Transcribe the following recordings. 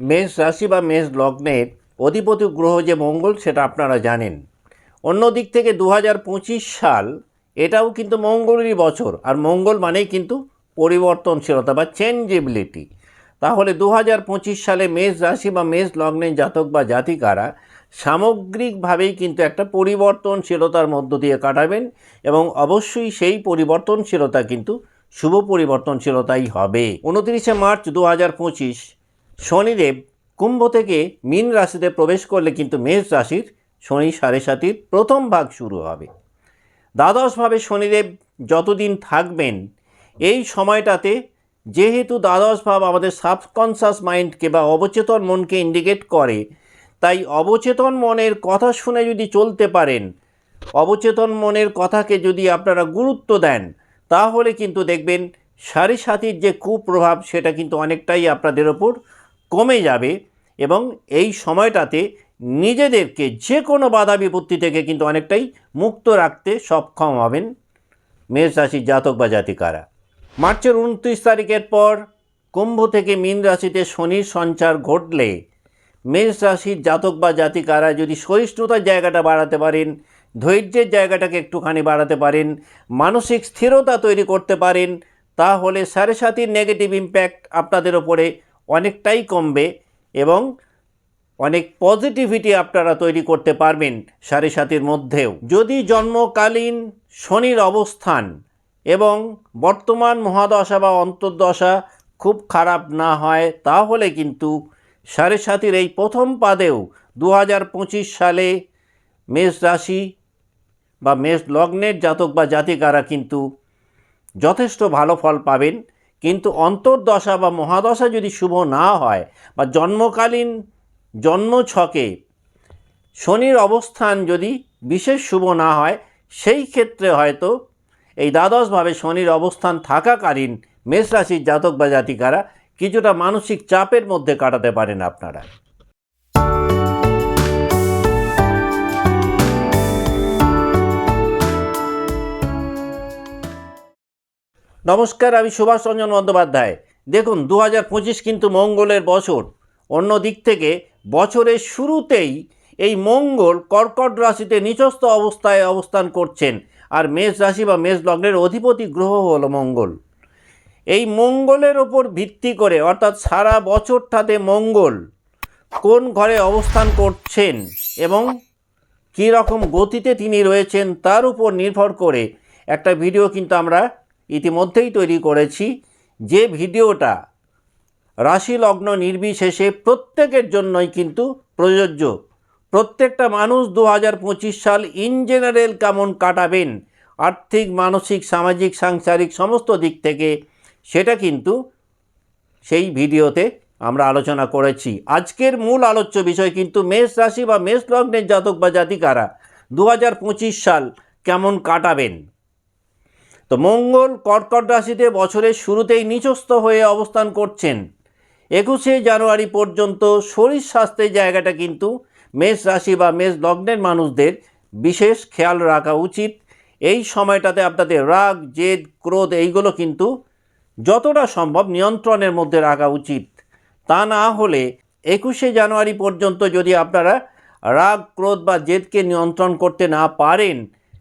মেষ রাশি বা মেষ লগ্নের অধিপতি গ্রহ যে মঙ্গল, সেটা আপনারা জানেন। অন্য দিক থেকে দু হাজার পঁচিশ সাল, এটাও কিন্তু মঙ্গলেরই বছর। আর মঙ্গল মানেই কিন্তু পরিবর্তনশীলতা বা চেঞ্জেবিলিটি তাহলে দু হাজার পঁচিশ সালে মেষ রাশি বা মেষ লগ্নের জাতক বা জাতিকারা সামগ্রিকভাবেই কিন্তু একটা পরিবর্তনশীলতার মধ্য দিয়ে কাটাবেন এবং অবশ্যই সেই পরিবর্তনশীলতা কিন্তু শুভ পরিবর্তনশীলতাই হবে। উনত্রিশে মার্চ দু হাজার পঁচিশ শনিদেব কুম্ভ থেকে মীন রাশিতে প্রবেশ করলে কিন্তু মেষ রাশির শনি সাড়ে সাতির প্রথম ভাগ শুরু হবে। দ্বাদশভাবে শনিদেব যতদিন থাকবেন, এই সময়টাতে যেহেতু দ্বাদশ ভাব আমাদের সাবকনসাস মাইন্ডকে বা অবচেতন মনকে ইন্ডিকেট করে, তাই অবচেতন মনের কথা শুনে যদি চলতে পারেন, অবচেতন মনের কথাকে যদি আপনারা গুরুত্ব দেন, তাহলে কিন্তু দেখবেন সারি সাথীর যে কুপ্রভাব সেটা কিন্তু অনেকটাই আপনাদের ওপর কমে যাবে এবং এই সময়টাতে নিজেদেরকে যে কোনো বাধা বিপত্তি থেকে কিন্তু অনেকটাই মুক্ত রাখতে সক্ষম হবেন মেষ রাশির জাতক বা জাতিকারা। মার্চের উনত্রিশ তারিখের পর কুম্ভ থেকে মীন রাশিতে শনির সঞ্চার ঘটলে মেষ রাশির জাতক বা জাতিকারা যদি সহিষ্ণুতার জায়গাটা বাড়াতে পারেন, ধৈর্যের জায়গাটাকে একটুখানি বাড়াতে পারেন, মানসিক স্থিরতা তৈরি করতে পারেন, তাহলে সাড়ে সাতির নেগেটিভ ইম্প্যাক্ট আপনাদের ওপরে অনেকটাই কমবে এবং অনেক পজিটিভিটি আপনারা তৈরি করতে পারবেন সাড়ে সাতির মধ্যেও। যদি জন্মকালীন শনির অবস্থান এবং বর্তমান মহাদশা বা অন্তর্দশা খুব খারাপ না হয়, তাহলে কিন্তু সাড়ে সাতির এই প্রথম পাদেও দু হাজার পঁচিশ সালে মেষ রাশি বা মেষ লগ্নের জাতক বা জাতিকারা কিন্তু যথেষ্ট ভালো ফল পাবেন। কিন্তু অন্তর্দশা বা মহাদশা যদি শুভ না হয় বা জন্মকালীন জন্ম ছকে শনির অবস্থান যদি বিশেষ শুভ না হয়, সেই ক্ষেত্রে হয়তো এই দ্বাদশভাবে শনির অবস্থান থাকাকালীন মেষ রাশির জাতক বা জাতিকারা কিছুটা মানসিক চাপের মধ্যে কাটাতে পারেন আপনারা। নমস্কার, আমি সুভাষ রঞ্জন বন্দ্যোপাধ্যায়। দেখুন দু হাজার পঁচিশ কিন্তু মঙ্গলের বছর। অন্য দিক থেকে বছরের শুরুতেই এই মঙ্গল কর্কট রাশিতে নিচস্থ অবস্থায় অবস্থান করছেন আর মেষ রাশি বা মেষ লগ্নের অধিপতি গ্রহ হল মঙ্গল। এই মঙ্গলের ওপর ভিত্তি করে, অর্থাৎ সারা বছরটাতে মঙ্গল কোন ঘরে অবস্থান করছেন এবং কী রকম গতিতে তিনি রয়েছেন তার উপর নির্ভর করে একটা ভিডিও কিন্তু আমরা ইতিমধ্যেই তৈরি করেছি যে ভিডিওটা রাশি লগ্ন নির্বিশেষে প্রত্যেকের জন্যই কিন্তু প্রযোজ্য। প্রত্যেকটা মানুষ দু হাজার পঁচিশ সাল ইন জেনারেল কেমন কাটাবেন, আর্থিক, মানসিক, সামাজিক, সাংসারিক সমস্ত দিক থেকে, সেটা কিন্তু সেই ভিডিওতে আমরা আলোচনা করেছি। আজকের মূল আলোচ্য বিষয় কিন্তু মেষ রাশি বা মেষ লগ্নের জাতক বা জাতিকারা দু হাজার পঁচিশ সাল কেমন কাটাবেন। তো মঙ্গল কর্কট রাশিতে বছরের শুরুতেই নিচস্থ হয়ে অবস্থান করছেন। একুশে জানুয়ারি পর্যন্ত শরীর স্বাস্থ্যের জায়গাটা কিন্তু মেষ রাশি বা মেষ লগ্নের মানুষদের বিশেষ খেয়াল রাখা উচিত। এই সময়টাতে আপনাদের রাগ, জেদ, ক্রোধ, এইগুলো কিন্তু যতটা সম্ভব নিয়ন্ত্রণের মধ্যে রাখা উচিত। তা না হলে একুশে জানুয়ারি পর্যন্ত যদি আপনারা রাগ, ক্রোধ বা জেদকে নিয়ন্ত্রণ করতে না পারেন,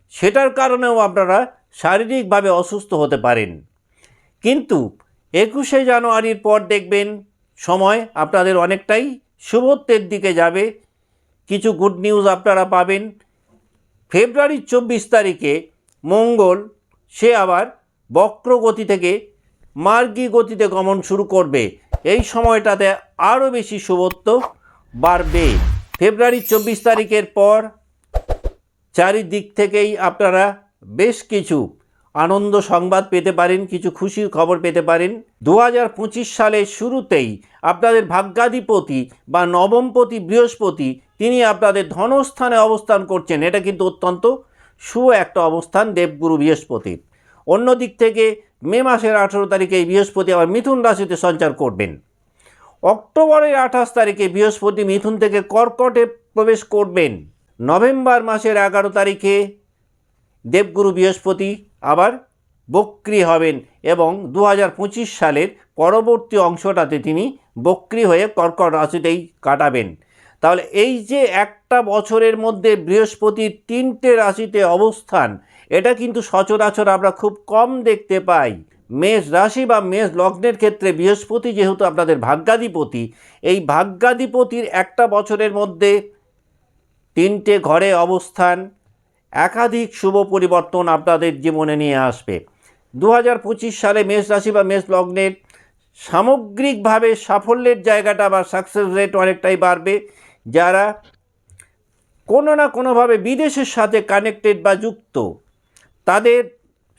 সেটার কারণেও আপনারা শারীরিকভাবে অসুস্থ হতে পারেন। কিন্তু একুশে জানুয়ারির পর দেখবেন সময় আপনাদের অনেকটাই শুভত্বের দিকে যাবে। কিছু গুড নিউজ আপনারা পাবেন। ফেব্রুয়ারির চব্বিশ তারিখে মঙ্গল, সে আবার বক্র গতি থেকে মার্গী গতিতে গমন শুরু করবে। এই সময়টাতে আরও বেশি শুভত্ব বাড়বে। ফেব্রুয়ারির চব্বিশ তারিখের পর চারিদিক থেকেই আপনারা বেশ কিছু আনন্দ সংবাদ পেতে পারেন, কিছু খুশির খবর পেতে পারেন। দু হাজার পঁচিশ সালের শুরুতেই আপনাদের ভাগ্যাধিপতি বা নবমপতি বৃহস্পতি, তিনি আপনাদের ধনস্থানে অবস্থান করছেন। এটা কিন্তু অত্যন্ত সু একটা অবস্থান দেবগুরু বৃহস্পতির অন্য দিক থেকে মে মাসের আঠেরো তারিখে বৃহস্পতি আবার মিথুন রাশিতে সঞ্চার করবেন। অক্টোবরের আঠাশ তারিখে বৃহস্পতি মিথুন থেকে কর্কটে প্রবেশ করবেন। নভেম্বর মাসের এগারো তারিখে দেবগুরু বৃহস্পতি আবার বক্রি হবেন এবং দু হাজার পঁচিশ সালের পরবর্তী অংশটাতে তিনি বক্রি হয়ে কর্কট রাশিতেই কাটাবেন। তাহলে এই যে একটা বছরের মধ্যে বৃহস্পতির তিনটে রাশিতে অবস্থান, এটা কিন্তু সচরাচর আমরা খুব কম দেখতে পাই। মেষ রাশি বা মেষ লগ্নের ক্ষেত্রে বৃহস্পতি যেহেতু আপনাদের ভাগ্যাধিপতি, এই ভাগ্যাধিপতির একটা বছরের মধ্যে তিনটে ঘরে অবস্থান একাধিক শুভ পরিবর্তন আপনাদের জীবনে নিয়ে আসবে। দু হাজার পঁচিশ সালে মেষ রাশি বা মেষ লগ্নের সামগ্রিকভাবে সাফল্যের জায়গাটা বা সাকসেস রেট অনেকটাই বাড়বে। যারা কোনো না কোনোভাবে বিদেশের সাথে কানেক্টেড বা যুক্ত, তাদের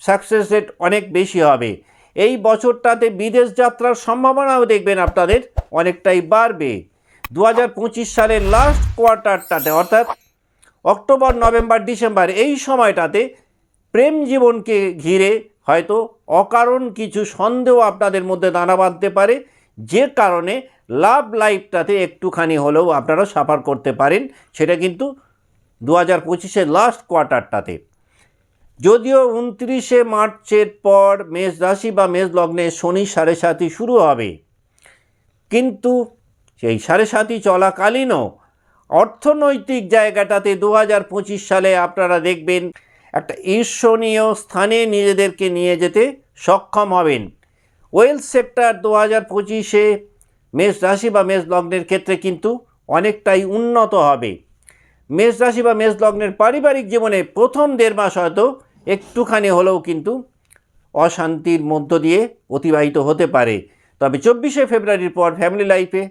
সাকসেস রেট অনেক বেশি হবে। এই বছরটাতে বিদেশ যাত্রার সম্ভাবনাও দেখবেন আপনাদের অনেকটাই বাড়বে। দু হাজার পঁচিশ সালের লাস্ট কোয়ার্টারটাতে অর্থাৎ অক্টোবর, নভেম্বর, ডিসেম্বর এই সময়টাতে প্রেম জীবনকে ঘিরে হয়তো অকারণ কিছু সন্দেহ আপনাদের মধ্যে দানা বাঁধতে পারে। যে কারণে লাভ লাইফটাতে একটুখানি হলেও আপনারা সাফার করতে পারেন। সেটা কিন্তু দু হাজার পঁচিশের লাস্ট কোয়ার্টারটাতে যদিও উনত্রিশে মার্চের পর মেষ রাশি বা মেষ লগ্নে শনি সাড়ে সাতই শুরু হবে। কিন্তু সেই সাড়ে সাতই চলাকালীনও অর্থনৈতিক জায়গাটাতে দু হাজার পঁচিশ সালে আপনারা দেখবেন একটা ঈর্ষণীয় স্থানে নিজেদেরকে নিয়ে যেতে সক্ষম হবেন। ওয়েলথ সেক্টর দু হাজার পঁচিশে মেষ রাশি বা মেষ লগ্নের ক্ষেত্রে কিন্তু অনেকটাই উন্নত হবে। মেষ রাশি বা মেষ লগ্নের পারিবারিক জীবনে প্রথম দেড় মাস হয়তো একটুখানি হলেও কিন্তু অশান্তির মধ্য দিয়ে অতিবাহিত হতে পারে। তবে চব্বিশে ফেব্রুয়ারির পর ফ্যামিলি লাইফে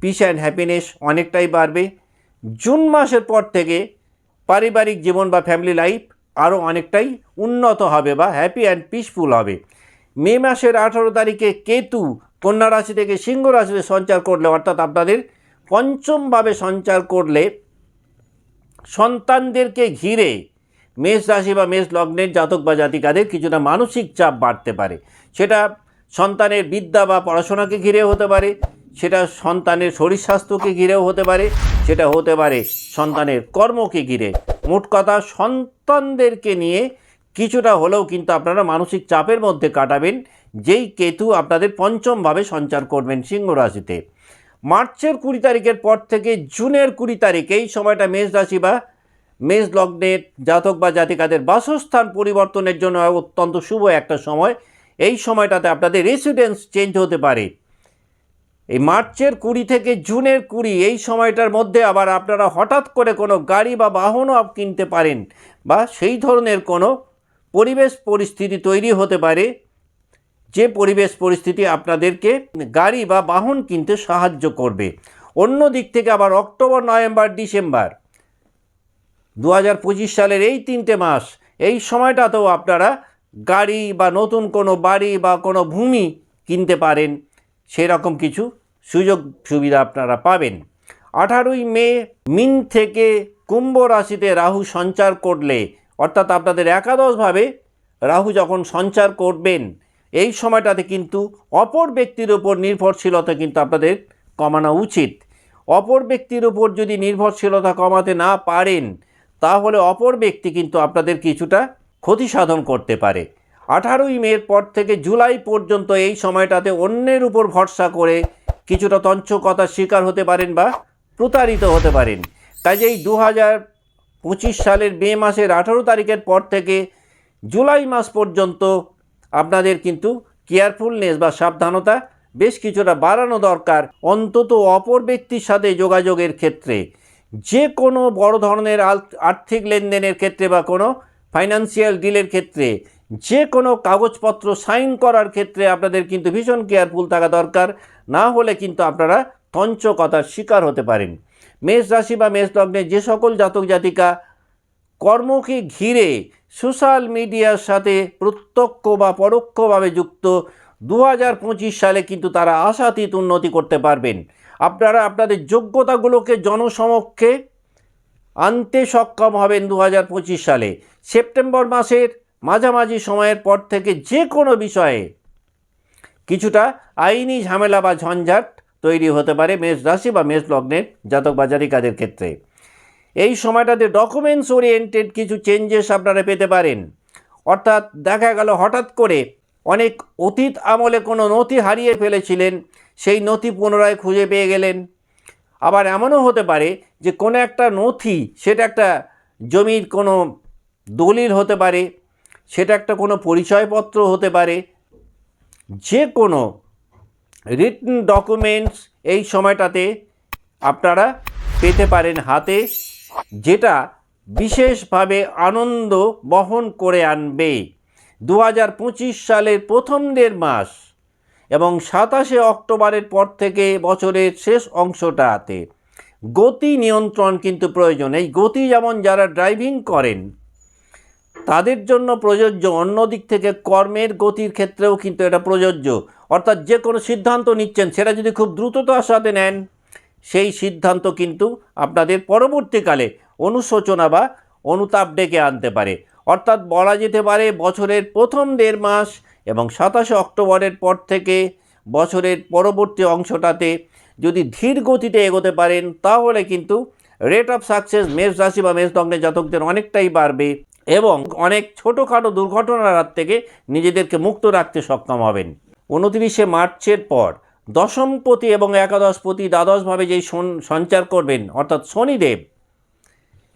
পিস অ্যান্ড হ্যাপিনেস অনেকটাই বাড়বে। জুন মাসের পর থেকে পারিবারিক জীবন বা ফ্যামিলি লাইফ আরও অনেকটাই উন্নত হবে বা হ্যাপি অ্যান্ড পিসফুল হবে। মে মাসের আঠারো তারিখে কেতু কন্যা রাশি থেকে সিংহ রাশিতে সঞ্চার করলে, অর্থাৎ আপনাদের পঞ্চমভাবে সঞ্চার করলে সন্তানদেরকে ঘিরে মেষ রাশি বা মেষ লগ্নের জাতক বা জাতিকাদের কিছুটা মানসিক চাপ বাড়তে পারে। সেটা সন্তানের বিদ্যা বা পড়াশোনাকে ঘিরে হতে পারে। সেটা সন্তানের শরীর স্বাস্থ্যকে ঘিরেও হতে পারে, সেটা হতে পারে সন্তানের কর্মকে ঘিরে। মোট কথা, সন্তানদেরকে নিয়ে কিছুটা হলেও কিন্তু আপনারা মানসিক চাপের মধ্যে কাটাবেন, যেই কেতু আপনাদের পঞ্চমভাবে সঞ্চার করবেন সিংহ রাশিতে। মার্চের কুড়ি তারিখের পর থেকে জুনের কুড়ি তারিখ এই সময়টা মেষ রাশি বা মেষ লগ্নের জাতক বা জাতিকাদের বাসস্থান পরিবর্তনের জন্য অত্যন্ত শুভ একটা সময়। এই সময়টাতে আপনাদের রেসিডেন্স চেঞ্জ হতে পারে। এই মার্চের কুড়ি থেকে জুনের কুড়ি, এই সময়টার মধ্যে আবার আপনারা হঠাৎ করে কোনো গাড়ি বা বাহনও কিনতে পারেন বা সেই ধরনের কোনো পরিবেশ পরিস্থিতি তৈরি হতে পারে, যে পরিবেশ পরিস্থিতি আপনাদেরকে গাড়ি বা বাহন কিনতে সাহায্য করবে। অন্য দিক থেকে আবার অক্টোবর, নভেম্বর, ডিসেম্বর দু হাজার পঁচিশ সালের এই তিনটে মাস, এই সময়টাতেও আপনারা গাড়ি বা নতুন কোনো বাড়ি বা কোনো ভূমি কিনতে পারেন। সেরকম কিছু সুযোগ সুবিধা আপনারা পাবেন। আঠারোই মে মিন থেকে কুম্ভ রাশিতে রাহু সঞ্চার করলে, অর্থাৎ আপনাদের একাদশভাবে রাহু যখন সঞ্চার করবেন, এই সময়টাতে কিন্তু অপর ব্যক্তির উপর নির্ভরশীলতা কিন্তু আপনাদের কমানো উচিত। অপর ব্যক্তির উপর যদি নির্ভরশীলতা কমাতে না পারেন, তাহলে অপর ব্যক্তি কিন্তু আপনাদের কিছুটা ক্ষতি সাধন করতে পারে। আঠারোই মের পর থেকে জুলাই পর্যন্ত এই সময়টাতে অন্যের উপর ভরসা করে কিছুটা তঞ্চকতার শিকার হতে পারেন বা প্রতারিত হতে পারেন। কাজেই দু হাজার পঁচিশ সালের মে মাসের আঠারো তারিখের পর থেকে জুলাই মাস পর্যন্ত আপনাদের কিন্তু কেয়ারফুলনেস বা সাবধানতা বেশ কিছুটা বাড়ানো দরকার অন্তত অপর ব্যক্তির সাথে যোগাযোগের ক্ষেত্রে। যে কোনো বড় ধরনের আর্থিক লেনদেনের ক্ষেত্রে বা কোনো ফাইন্যান্সিয়াল ডিলের ক্ষেত্রে যে কোনো কাগজপত্র সাইন করার ক্ষেত্রে আপনাদের কিন্তু ভীষণ কেয়ারফুল থাকা দরকার। না হলে কিন্তু আপনারা তঞ্চকতার শিকার হতে পারেন। মেষ রাশি বা মেষ লগ্নে যে সকল জাতক জাতিকা কর্মকে ঘিরে সোশ্যাল মিডিয়ার সাথে প্রত্যক্ষ বা পরোক্ষভাবে যুক্ত দু হাজার পঁচিশ সালে কিন্তু তারা আশাতীত উন্নতি করতে পারবেন। আপনারা আপনাদের যোগ্যতাগুলোকে জনসমক্ষে আনতে সক্ষম হবেন দু হাজার পঁচিশ সালে। সেপ্টেম্বর মাসের মাঝামাঝি সময়ের পর থেকে যে কোনো বিষয়ে কিছুটা আইনি ঝামেলা বা ঝঞ্ঝাট তৈরি হতে পারে মেষ রাশি বা মেষ লগ্নের জাতক বা জাতিকাদের ক্ষেত্রে। এই সময়টাতে ডকুমেন্টস ওরিয়েন্টেড কিছু চেঞ্জেস আপনারা পেতে পারেন। অর্থাৎ দেখা গেল হঠাৎ করে অনেক অতীত আমলে কোনো নথি হারিয়ে ফেলেছিলেন, সেই নথি পুনরায় খুঁজে পেয়ে গেলেন। আবার এমনও হতে পারে যে কোনো একটা নথি, সেটা একটা জমির কোনো দলিল হতে পারে সেটা একটা কোনো পরিচয়পত্র হতে পারে। যে কোনো রিটন ডকুমেন্টস এই সময়টাতে আপনারা পেতে পারেন হাতে, যেটা বিশেষভাবে আনন্দ বহন করে আনবে। দু হাজার পঁচিশ সালের প্রথম দেড় মাস এবং সাতাশে অক্টোবরের পর থেকে বছরের শেষ অংশটাতে। গতি নিয়ন্ত্রণ কিন্তু প্রয়োজন। এই গতি যেমন যারা ড্রাইভিং করেন তাদের জন্য প্রযোজ্য অন্য দিক থেকে কর্মের গতির ক্ষেত্রেও কিন্তু এটা প্রযোজ্য। অর্থাৎ যে কোনো সিদ্ধান্ত নিচ্ছেন, সেটা যদি খুব দ্রুততার সাথে নেন, সেই সিদ্ধান্ত কিন্তু আপনাদের পরবর্তীকালে অনুশোচনা বা অনুতাপ ডেকে আনতে পারে। অর্থাৎ বলা যেতে পারে, বছরের প্রথম দেড় মাস এবং সাতাশে অক্টোবরের পর থেকে বছরের পরবর্তী অংশটাতে যদি ধীর গতিতে এগোতে পারেন, তাহলে কিন্তু রেট অফ সাকসেস মেষ রাশি বা মেষ লগ্নের জাতকদের অনেকটাই বাড়বে। এবং অনেক ছোটোখাটো দুর্ঘটনার হাত থেকে নিজেদেরকে মুক্ত রাখতে সক্ষম হবেন। উনত্রিশে মার্চের পর দশমপতি এবং একাদশপতি দ্বাদশভাবে যেই সঞ্চার করবেন, অর্থাৎ শনিদেব,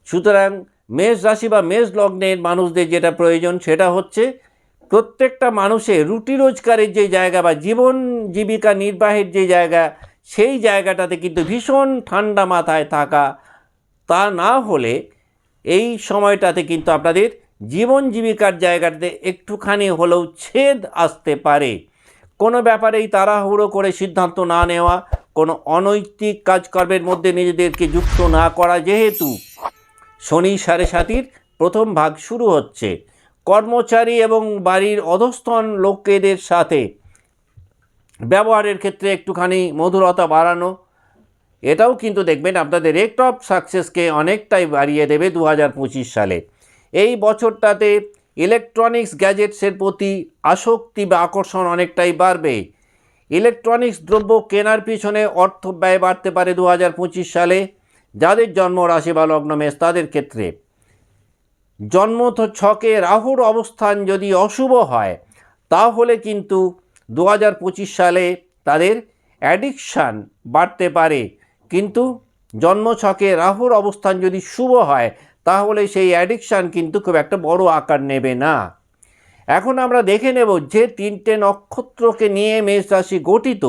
সুতরাং মেষ রাশি বা মেষ লগ্নের মানুষদের যেটা প্রয়োজন সেটা হচ্ছে প্রত্যেকটা মানুষের রুটি রোজগারের যে জায়গা বা জীবন জীবিকা নির্বাহের যে জায়গা, সেই জায়গাটাতে কিন্তু ভীষণ ঠান্ডা মাথায় থাকা। তা না হলে এই সময়টাতে কিন্তু আপনাদের জীবন জীবিকার জায়গাটাতে একটুখানি হলেও ছেদ আসতে পারে। কোনো ব্যাপারেই তাড়াহুড়ো করে সিদ্ধান্ত না নেওয়া, কোনো অনৈতিক কাজকর্মের মধ্যে নিজেদেরকে যুক্ত না করা যেহেতু শনি সাড়ে সাতির প্রথম ভাগ শুরু হচ্ছে। কর্মচারী এবং বাড়ির অধস্থন লোকেদের সাথে ব্যবহারের ক্ষেত্রে একটুখানি মধুরতা বাড়ানো এটাও কিন্তু দেখবেন আপনাদের রেট অফ সাকসেসকে অনেকটাই বাড়িয়ে দেবে দু হাজার পঁচিশ সালে। এই বছরটাতে ইলেকট্রনিক্স গ্যাজেটসের প্রতি আসক্তি বা আকর্ষণ অনেকটাই বাড়বে। ইলেকট্রনিক্স দ্রব্য কেনার পিছনে অর্থ ব্যয় বাড়তে পারে দু হাজার পঁচিশ সালে, যাদের জন্ম রাশি বা লগ্ন মেষ তাদের ক্ষেত্রে। জন্ম ছকে রাহুর অবস্থান যদি অশুভ হয়, তাহলে কিন্তু দু হাজার পঁচিশ সালে তাদের অ্যাডিকশান বাড়তে পারে। কিন্তু জন্ম ছকে রাহুর অবস্থান যদি শুভ হয়, তাহলে সেই অ্যাডিকশান কিন্তু খুব একটা বড় আকার নেবে না। এখন আমরা দেখে নেব যে তিনটে নক্ষত্রকে নিয়ে মেষ রাশি গঠিত,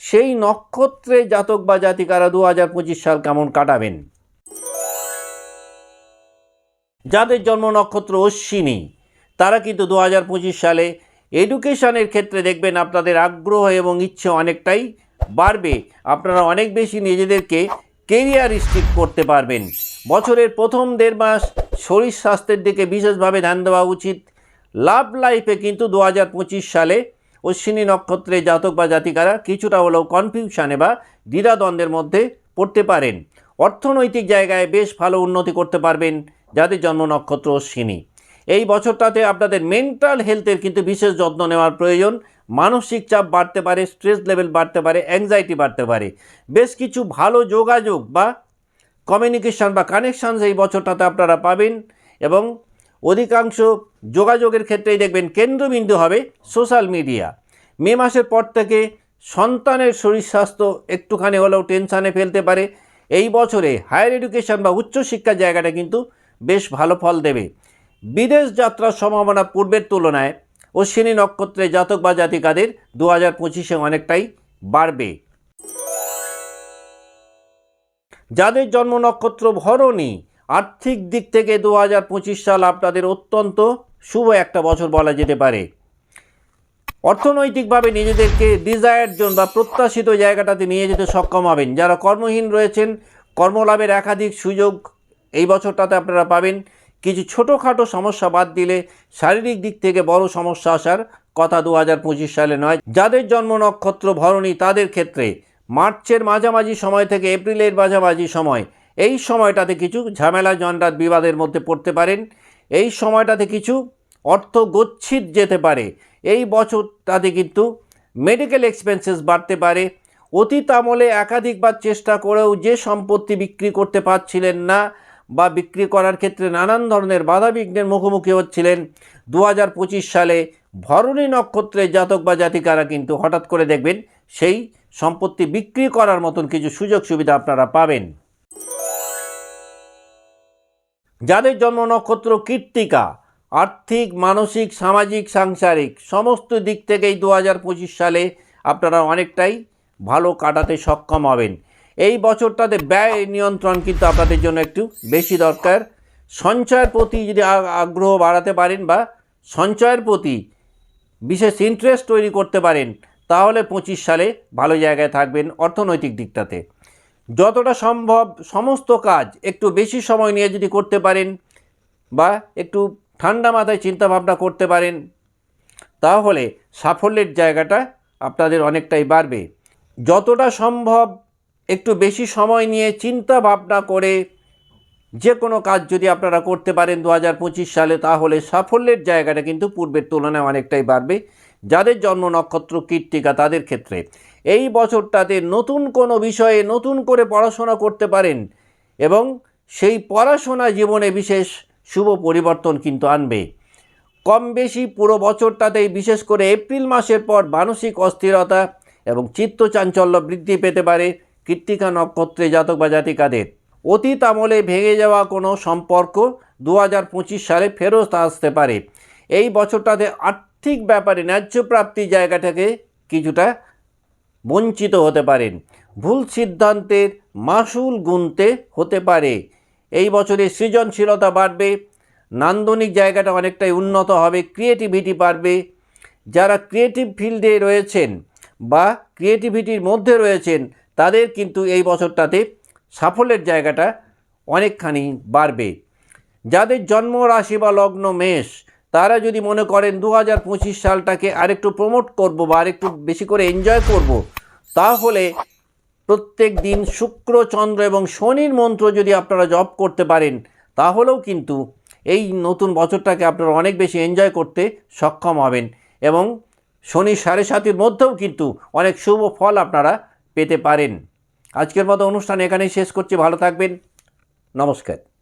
সেই নক্ষত্রে জাতক বা জাতিকারা দু হাজার পঁচিশ সাল কেমন কাটাবেন? যাদের জন্ম নক্ষত্র অশ্বিনী, তারা কিন্তু দু হাজার পঁচিশ সালে এডুকেশনের ক্ষেত্রে দেখবেন আপনাদের আগ্রহ এবং ইচ্ছে অনেকটাই বাড়বে। আপনারা অনেক বেশি নিজেদেরকে কেরিয়ার কেরিয়ারিস্টিক করতে পারবেন। বছরের প্রথম দেড় মাস শরীর স্বাস্থ্যের দিকে বিশেষভাবে ধ্যান দেওয়া উচিত। লাভ লাইফে কিন্তু দু হাজার পঁচিশ সালে অশ্বিনী নক্ষত্রে জাতক বা জাতিকারা কিছুটা হলেও কনফিউশনে বা দ্বিধাদ্বন্দ্বের মধ্যে পড়তে পারেন। অর্থনৈতিক জায়গায় বেশ ভালো উন্নতি করতে পারবেন, যাদের জন্ম নক্ষত্র অশ্বিনী। এই বছরটাতে আপনাদের মেন্টাল হেলথের কিন্তু বিশেষ যত্ন নেওয়ার প্রয়োজন। মানসিক চাপ বাড়তে পারে, স্ট্রেস লেভেল বাড়তে পারে অ্যাংজাইটি বাড়তে পারে। বেশ কিছু ভালো যোগাযোগ বা কমিউনিকেশন বা কানেকশানস এই বছরটাতে আপনারা পাবেন এবং অধিকাংশ যোগাযোগের ক্ষেত্রেই দেখবেন কেন্দ্রবিন্দু হবে সোশ্যাল মিডিয়া মে মাসের পর থেকে সন্তানের শরীর স্বাস্থ্য একটুখানি হলেও টেনশানে ফেলতে পারে। এই বছরে হায়ার এডুকেশন বা উচ্চশিক্ষার জায়গাটা কিন্তু বেশ ভালো ফল দেবে। বিদেশ যাত্রার সম্ভাবনা পূর্বের তুলনায় অশ্বিনী নক্ষত্রে জাতক বা জাতিকাদের দু হাজার পঁচিশে অনেকটাই বাড়বে। যাদের জন্ম নক্ষত্র ভরণী, আর্থিক দিক থেকে দু হাজার পঁচিশ সাল আপনাদের অত্যন্ত শুভ একটা বছর বলা যেতে পারে। অর্থনৈতিকভাবে নিজেদেরকে ডিজায়ার জোন বা প্রত্যাশিত জায়গাটাতে নিয়ে যেতে সক্ষম হবেন। যারা কর্মহীন রয়েছেন, কর্মলাভের একাধিক সুযোগ এই বছরটাতে আপনারা পাবেন। কিছু ছোটোখাটো সমস্যা বাদ দিলে শারীরিক দিক থেকে বড় সমস্যা আসার কথা দু হাজার পঁচিশ সালে নয়। যাদের জন্ম নক্ষত্র ভরণী তাদের ক্ষেত্রে মার্চের মাঝামাঝি সময় থেকে এপ্রিলের মাঝামাঝি সময়, এই সময়টাতে কিছু ঝামেলা জঞ্জাট বিবাদের মধ্যে পড়তে পারেন। এই সময়টাতে কিছু অর্থ গচ্ছিত যেতে পারে। এই বছরটাতে কিন্তু মেডিকেল এক্সপেন্সেস বাড়তে পারে। অতীত আমলে একাধিকবার চেষ্টা করেও যে সম্পত্তি বিক্রি করতে পারছিলেন না বা বিক্রি করার ক্ষেত্রে নানান ধরনের বাধাবিঘ্নের মুখোমুখি হচ্ছিলেন। দু হাজার পঁচিশ সালে ভরণী নক্ষত্রের জাতক বা জাতিকারা কিন্তু হঠাৎ করে দেখবেন সেই সম্পত্তি বিক্রি করার মতন কিছু সুযোগ সুবিধা আপনারা পাবেন। যাদের জন্ম নক্ষত্র কীর্তিকা, আর্থিক, মানসিক, সামাজিক, সাংসারিক, সমস্ত দিক থেকেই দু হাজার পঁচিশ সালে আপনারা অনেকটাই ভালো কাটাতে সক্ষম হবেন। এই বছরটাতে ব্যয় নিয়ন্ত্রণ কিন্তু আপনাদের জন্য একটু বেশি দরকার। সঞ্চয়ের প্রতি যদি আগ্রহ বাড়াতে পারেন বা সঞ্চয়ের প্রতি বিশেষ ইন্টারেস্ট তৈরি করতে পারেন, তাহলে পঁচিশ সালে ভালো জায়গায় থাকবেন অর্থনৈতিক দিকটাতে। যতটা সম্ভব সমস্ত কাজ একটু বেশি সময় নিয়ে যদি করতে পারেন বা একটু ঠান্ডা মাথায় চিন্তাভাবনা করতে পারেন, তাহলে সাফল্যের জায়গাটা আপনাদের অনেকটাই বাড়বে। যতটা সম্ভব একটু বেশি সময় নিয়ে চিন্তা ভাবনা করে যে কোনো কাজ যদি আপনারা করতে পারেন দু হাজার পঁচিশ সালে, তাহলে সাফল্যের জায়গাটা কিন্তু পূর্বের তুলনায় অনেকটাই বাড়বে। যাদের জন্ম নক্ষত্র কীর্তিকা তাদের ক্ষেত্রে এই বছরটাতে নতুন কোনো বিষয়ে নতুন করে পড়াশোনা করতে পারেন এবং সেই পড়াশোনা জীবনে বিশেষ শুভ পরিবর্তন কিন্তু আনবে। কম বেশি পুরো বছরটাতেই বিশেষ করে এপ্রিল মাসের পর মানসিক অস্থিরতা এবং চিত্ত চাঞ্চল্য বৃদ্ধি পেতে পারে। কৃত্তিকা নক্ষত্রে জাতক বা জাতিকাদের। অতীত আমলে ভেঙে যাওয়া কোনো সম্পর্ক দু হাজার পঁচিশ সালে ফেরত আসতে পারে। এই বছরটাতে আর্থিক ব্যাপারে ন্যায্য প্রাপ্তির জায়গাটাকে কিছুটা বঞ্চিত হতে পারেন। ভুল সিদ্ধান্তের মাসুল গুনতে হতে পারে। এই বছরে সৃজনশীলতা বাড়বে, নান্দনিক জায়গাটা অনেকটাই উন্নত হবে ক্রিয়েটিভিটি বাড়বে। যারা ক্রিয়েটিভ ফিল্ডে রয়েছেন বা ক্রিয়েটিভিটির মধ্যে রয়েছেন তাদের কিন্তু এই বছরটাতে সাফল্যের জায়গাটা অনেকখানি বাড়বে। যাদের জন্ম রাশি বা লগ্ন মেষ, তারা যদি মনে করেন দু হাজার পঁচিশ সালটাকে আরেকটু প্রমোট করব বা আরেকটু বেশি করে এনজয় করব, তাহলে প্রত্যেক দিন শুক্র, চন্দ্র এবং শনির মন্ত্র যদি আপনারা জপ করতে পারেন, তাহলেও কিন্তু এই নতুন বছরটাকে আপনারা অনেক বেশি এনজয় করতে সক্ষম হবেন এবং শনি সাড়ে সাতির মধ্যেও কিন্তু অনেক শুভ ফল আপনারা পেতে পারেন। আজকের মতো অনুষ্ঠান এখানেই শেষ করছি। ভালো থাকবেন। নমস্কার।